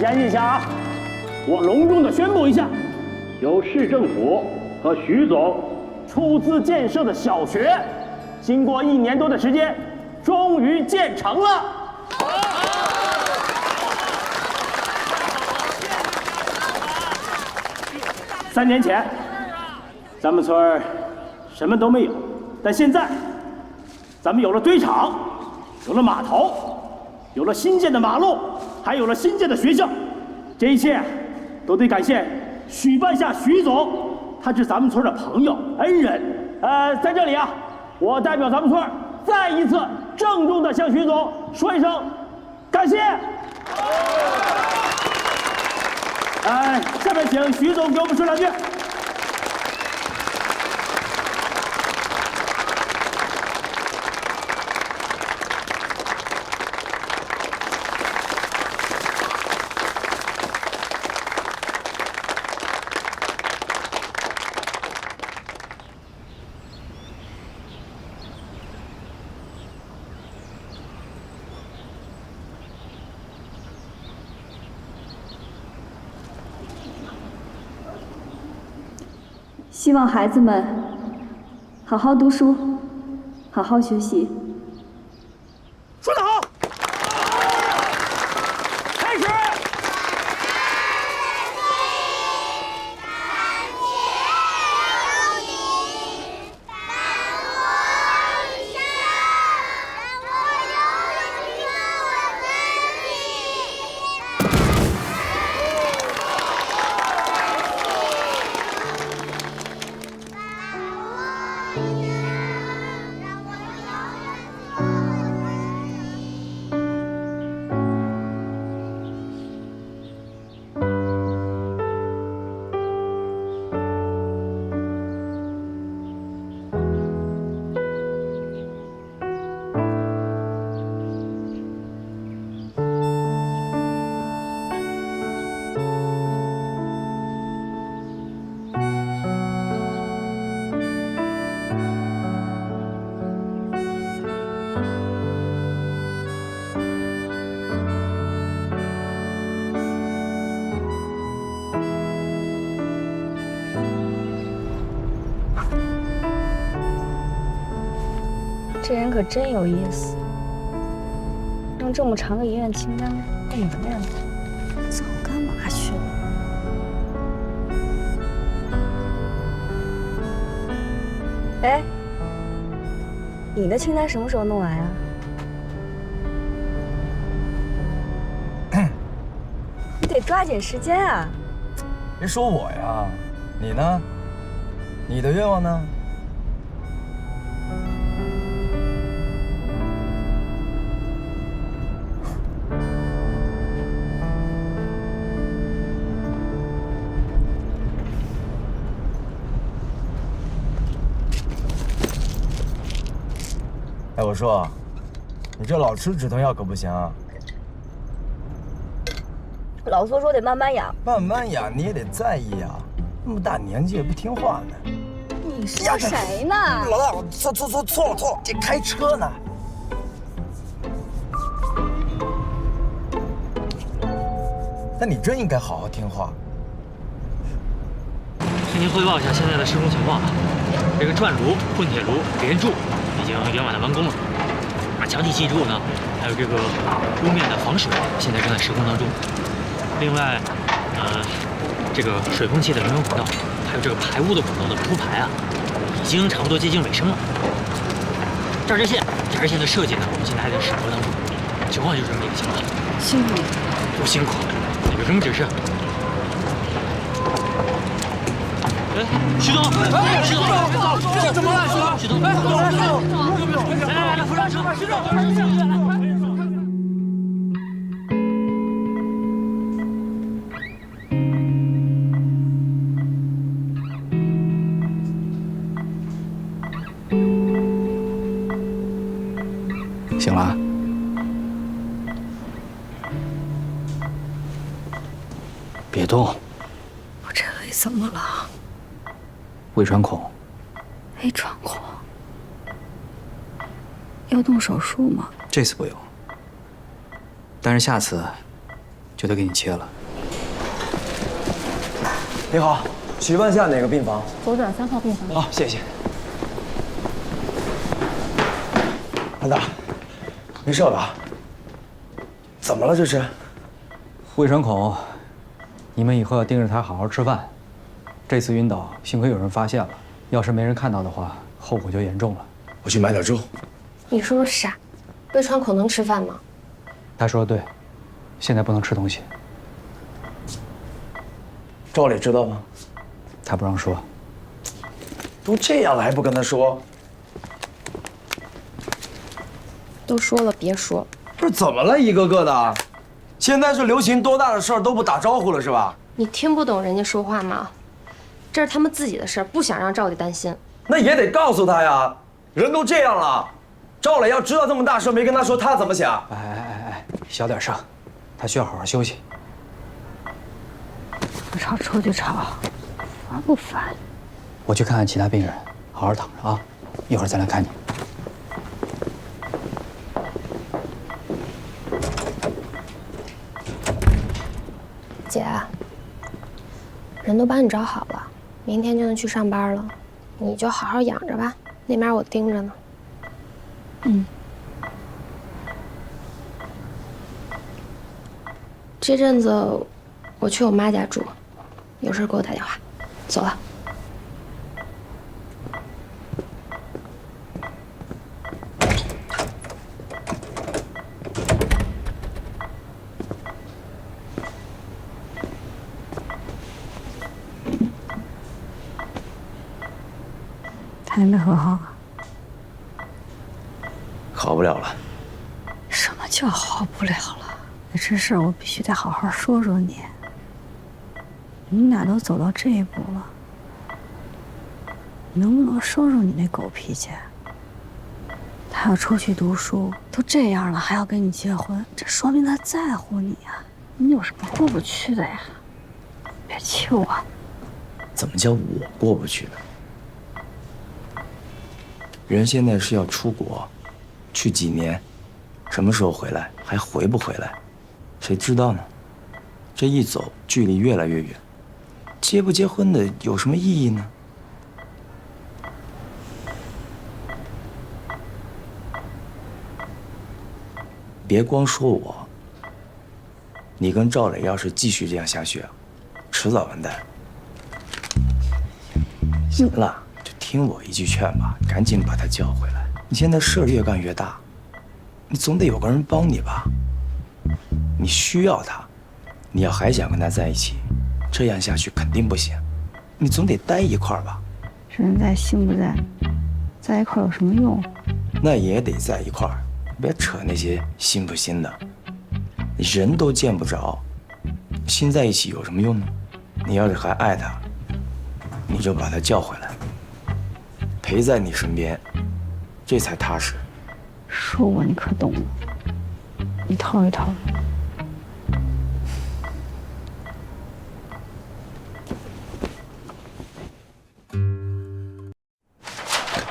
严一下啊！我隆重的宣布一下，由市政府和徐总出资建设的小学，经过一年多的时间，终于建成了。三年前，咱们村什么都没有，但现在，咱们有了堆场，有了码头，有了新建的马路，还有了新建的学校，这一切都得感谢许半夏许总，他是咱们村的朋友恩人。呃，在这里啊，我代表咱们村再一次郑重的向许总说一声感谢。呃，下面请许总给我们说两句。希望孩子们好好读书，好好学习。这人可真有意思，弄这么长的遗愿清单干嘛呀？早干嘛去了？哎，你的清单什么时候弄完啊？你得抓紧时间啊！别说我呀，你呢？你的愿望呢？哎，我说，你这老吃止疼药可不行啊！老苏说得慢慢养。慢慢养你也得在意啊，那么大年纪也不听话呢。你说谁呢？老大，我错错错错了错了，这开车呢。那你真应该好好听话。向您汇报一下现在的施工情况啊。这个转炉、混铁炉连柱已经圆满的完工了，而墙体基柱呢，还有这个屋面的防水，现在正在施工当中。另外，呃，这个水空气的流通管道，还有这个排污的管道的铺排啊，已经差不多接近尾声了。这支线，榨汁线的设计呢，我们现在还在审核当中，情况就是这么一个情况。辛苦你。不辛苦，有什么指示？哎，徐总，徐总，徐总，怎么了？徐总，徐总，哎，怎么了？徐总，来来来，扶上车，徐总，醒了？别动，我这胃怎么了？胃穿孔。胃穿孔。要动手术吗？这次不用，但是下次就就得给你切了。你好，请问下哪个病房？左转三号病房。好，谢谢。安达，没事吧？怎么了这是？胃穿孔，你们以后要盯着他好好吃饭。这次晕倒，幸亏有人发现了，要是没人看到的话，后果就严重了。我去买点粥。你说的傻，胃穿孔能吃饭吗？他说的对，现在不能吃东西。赵磊知道吗？他不让说。都这样了还不跟他说？都说了别说，不是怎么了？一个个的，现在是流行多大的事儿都不打招呼了是吧？你听不懂人家说话吗？这是他们自己的事儿，不想让赵磊担心。那也得告诉他呀，人都这样了，赵磊要知道这么大事没跟他说，他怎么想？哎哎哎哎，小点声，他需要好好休息。不吵出去吵，烦不烦？我去看看其他病人，好好躺着啊，一会儿再来看你。姐，人都帮你找好了，明天就能去上班了，你就好好养着吧，那边我盯着呢。嗯。这阵子我去我妈家住，有事给我打电话。走了。他还没和好啊？好不了了。什么叫好不了了？这事我必须得好好说说你。你们俩都走到这一步了，能不能说说你那狗脾气？他要出去读书，都这样了，还要跟你结婚，这说明他在乎你呀。你有什么过不去的呀？别气我。怎么叫我过不去呢？人现在是要出国，去几年，什么时候回来，还回不回来，谁知道呢？这一走，距离越来越远，结不结婚的有什么意义呢？别光说我，你跟赵磊要是继续这样下去，迟早完蛋。行了，就听我一句劝吧，赶紧把他叫回来。你现在事儿越干越大，你总得有个人帮你吧？你需要他，你要还想跟他在一起，这样下去肯定不行。你总得待一块儿吧？人在心不在，在一块儿有什么用？那也得在一块儿，别扯那些心不心的。你人都见不着，心在一起有什么用呢？你要是还爱他，你就把他叫回来，陪在你身边，这才踏实。说我你可懂了，一套一套的。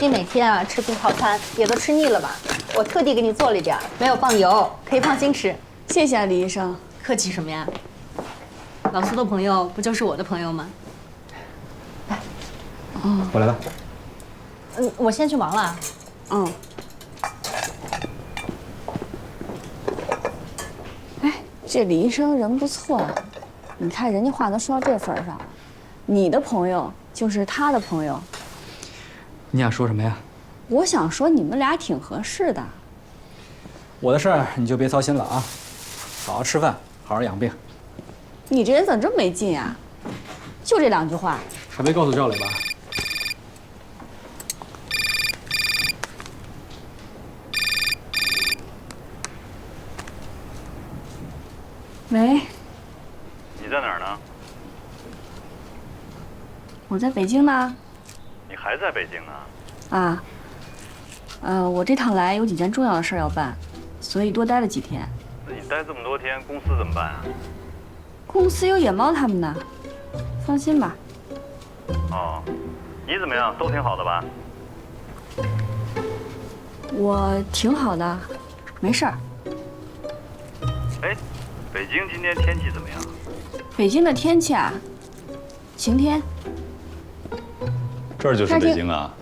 你每天啊吃拼套餐也都吃腻了吧？我特地给你做了一点儿，没有放油，可以放心吃。谢谢啊，李医生。客气什么呀？老苏的朋友不就是我的朋友吗？我来吧。嗯，我先去忙了。嗯。哎，这李医生人不错啊，你看人家话都说到这份儿上了，你的朋友就是他的朋友。你想说什么呀？我想说你们俩挺合适的。我的事儿你就别操心了啊，好好吃饭，好好养病。你这人怎么这么没劲啊？就这两句话。还没告诉赵磊吧？喂，你在哪儿呢？我在北京呢。你还在北京呢？啊，呃，我这趟来有几件重要的事儿要办，所以多待了几天。那你待这么多天，公司怎么办啊？公司有野猫他们呢，放心吧。哦，你怎么样？都挺好的吧？我挺好的，没事儿。哎，北京今天天气怎么样？北京的天气啊，晴天。这儿就是北京啊。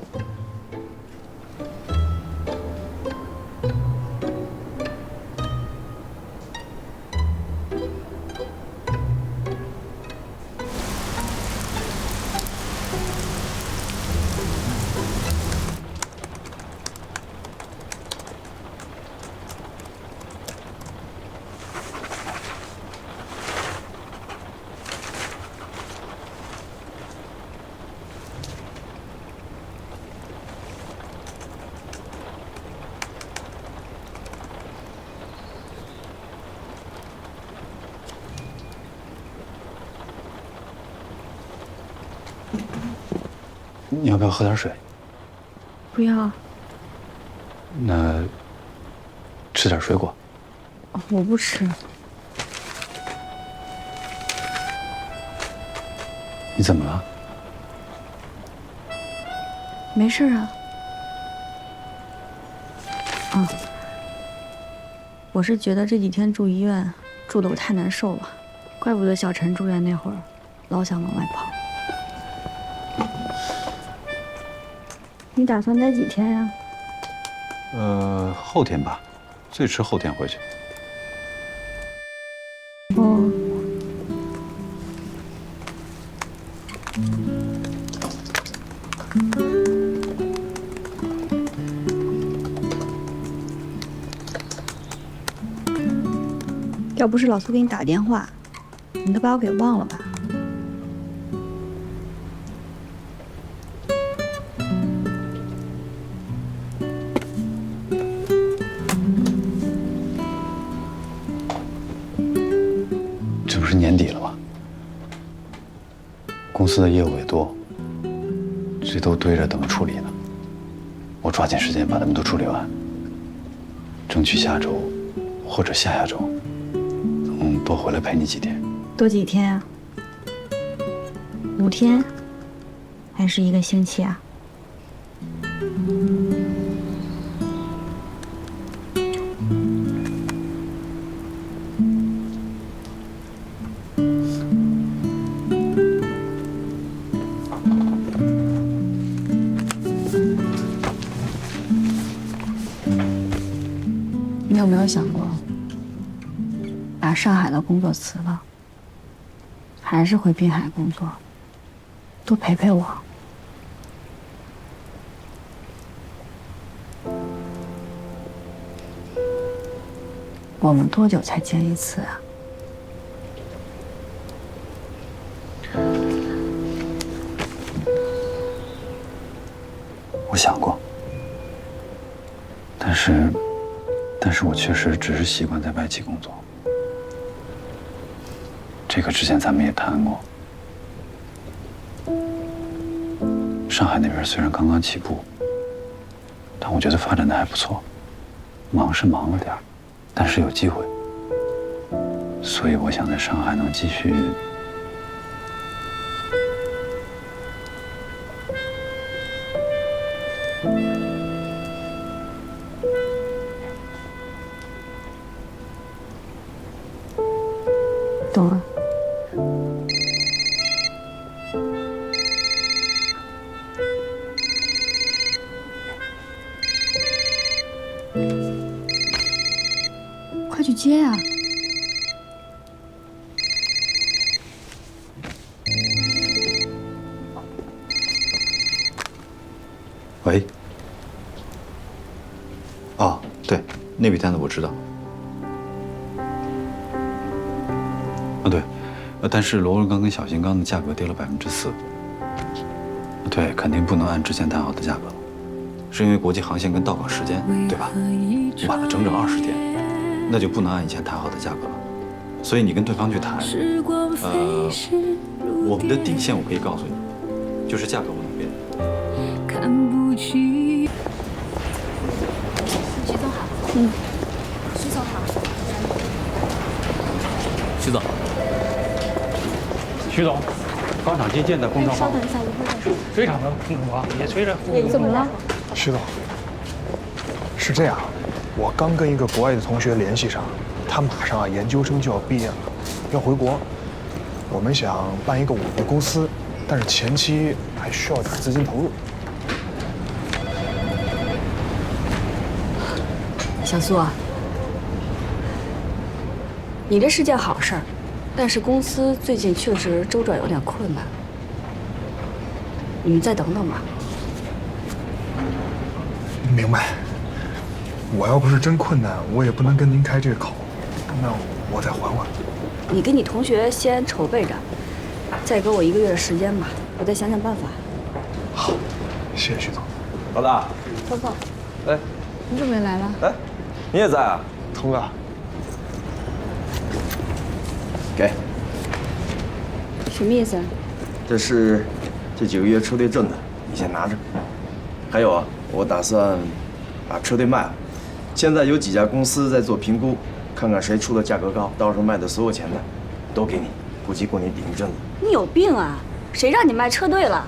你要不要喝点水？不要，那吃点水果。我不吃。你怎么了？没事啊。啊，我是觉得这几天住医院住的我太难受了，怪不得小陈住院那会儿老想往外跑。你打算待几天呀？呃，后天吧，最迟后天回去。哦。要不是老苏给你打电话，你都把我给忘了吧？司的业务也多，这都堆着等着处理呢。我抓紧时间把他们都处理完，争取下周或者下下周能多回来陪你几天。多几天啊？五天，还是一个星期啊？有没有想过，把上海的工作辞了，还是回滨海工作，多陪陪我？我们多久才见一次啊？我想过，但是，但是我确实只是习惯在外企工作。这个之前咱们也谈过。上海那边虽然刚刚起步，但我觉得发展的还不错。忙是忙了点儿，但是有机会。所以我想在上海能继续。懂了。快去接呀、喂。哦，对，那笔单子我知道。啊，对，呃，但是螺纹钢跟小型钢的价格跌了百分之四。对，肯定不能按之前谈好的价格了，是因为国际航线跟到港时间，对吧？晚了整整二十天，那就不能按以前谈好的价格了。所以你跟对方去谈，呃，我们的底线我可以告诉你，就是价格不能变。徐总好。嗯。徐总，钢厂接见的工程稍等一下，一会儿再说。水厂的工程房也催着。怎么了？徐总，是这样，我刚跟一个国外的同学联系上，他马上啊研究生就要毕业了，要回国。我们想办一个我们的公司，但是前期还需要点资金投入。小苏啊，你这是件好事儿，但是公司最近确实周转有点困难，你们再等等吧。明白。我要不是真困难，我也不能跟您开这个口。那我再缓缓。你跟你同学先筹备着，再给我一个月的时间吧，我再想想办法。好，谢谢徐总。老大，峰峰，哎，你怎么也来了？哎，你也在啊？童哥，给，什么意思？这是这几个月车队挣的，你先拿着。还有啊，我打算把车队卖了。现在有几家公司在做评估，看看谁出的价格高，到时候卖的所有钱呢，都给你，估计过年顶一阵子。你有病啊！谁让你卖车队了？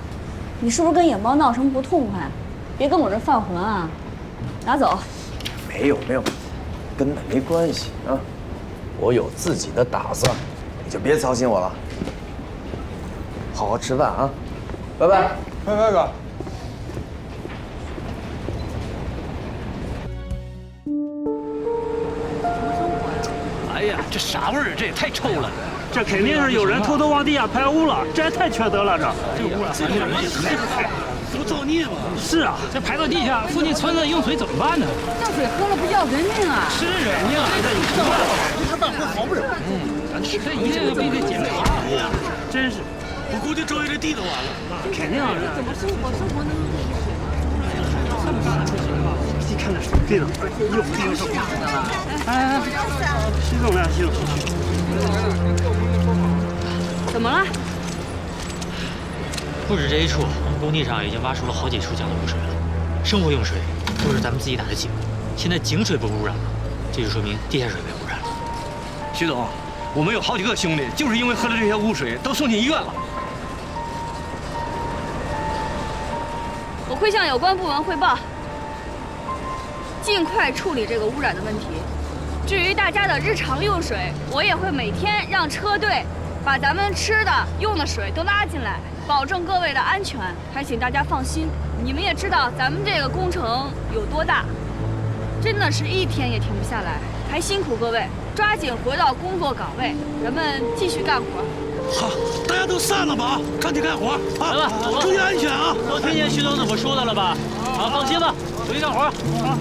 你是不是跟野猫闹什么不痛快？别跟我这犯浑啊！拿走。没有没有，跟那没关系啊，我有自己的打算，你就别操心我了。好好吃饭啊，拜拜，拜拜哥。哎呀，这啥味儿？这也太臭了！这肯定是有人偷偷往地下排污了，这也太缺德了！这这污染环境，不造孽吗？是啊，这排到地下，附近村子用水怎么办呢？这水喝了不要人命啊！是人命啊！这你说他大伙好不了。嗯，这一定必须减肥。真是，我估计周围这地都完了。肯定啊！怎么生活？生活？能用这些水吗？你看这水，对了，又又是挂的了。哎，徐总呢？徐总，怎么了？不止这一处，工地上已经挖出了好几处江的污水了。生活？用水都是咱们自己打的井，现在井水被污染了，这就说明地下水被污染了。徐总，我们有好几个兄弟就是因为喝了这些污水，都送进医院了。会向有关部门汇报，尽快处理这个污染的问题。至于大家的日常用水，我也会每天让车队把咱们吃的、用的水都拉进来，保证各位的安全。还请大家放心，你们也知道咱们这个工程有多大，真的是一天也停不下来。还辛苦各位，抓紧回到工作岗位，人们继续干活。好，大家都散了吧，赶紧干活啊！来吧，走吧，注意安全啊！都听见徐总怎么说的了吧？好，放心吧，回去干活。好。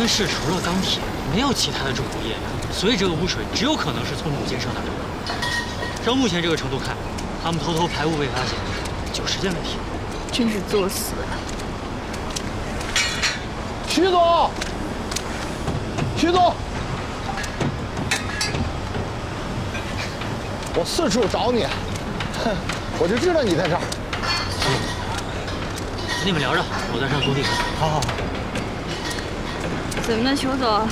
们市除了钢铁，没有其他的重工业呀，所以这个污水只有可能是从母舰上那流的。照目前这个程度看，他们偷偷排污被发现，就时间问题。真是作死！徐总，徐总，我四处找你，哼，我就知道你在这儿。你们聊着，我在上工地看。好好好。怎么的，裘总？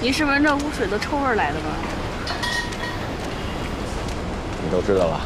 你是闻着污水的臭味来的吧？你都知道了。